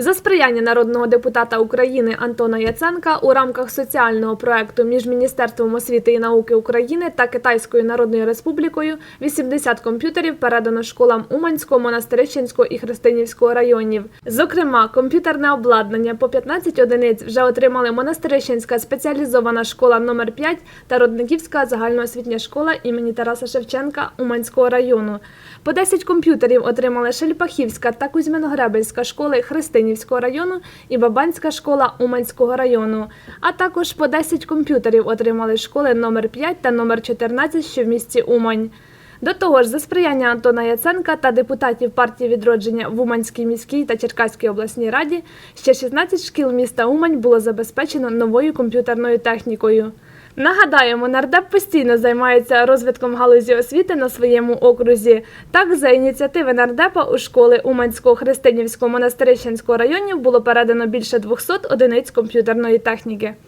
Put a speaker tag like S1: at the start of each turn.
S1: За сприяння народного депутата України Антона Яценка у рамках соціального проекту між Міністерством освіти і науки України та Китайською Народною Республікою 80 комп'ютерів передано школам Уманського, Монастирищенського і Христинівського районів. Зокрема, комп'ютерне обладнання по 15 одиниць вже отримали Монастирищенська спеціалізована школа номер 5 та Родниківська загальноосвітня школа імені Тараса Шевченка Уманського району. По 10 комп'ютерів отримали Шельпахівська та Кузьмино-Гребельська школи Христинівського району і Бабанська школа Уманського району. А також по 10 комп'ютерів отримали школи номер 5 та номер 14, що в місті Умань. До того ж, за сприяння Антона Яценка та депутатів партії відродження в Уманській міській та Черкаській обласній раді ще 16 шкіл міста Умань було забезпечено новою комп'ютерною технікою. Нагадаємо, нардеп постійно займається розвитком галузі освіти на своєму окрузі. Так, за ініціативи нардепа у школи Уманського Христинівського монастирищенського районів було передано більше 200 одиниць комп'ютерної техніки.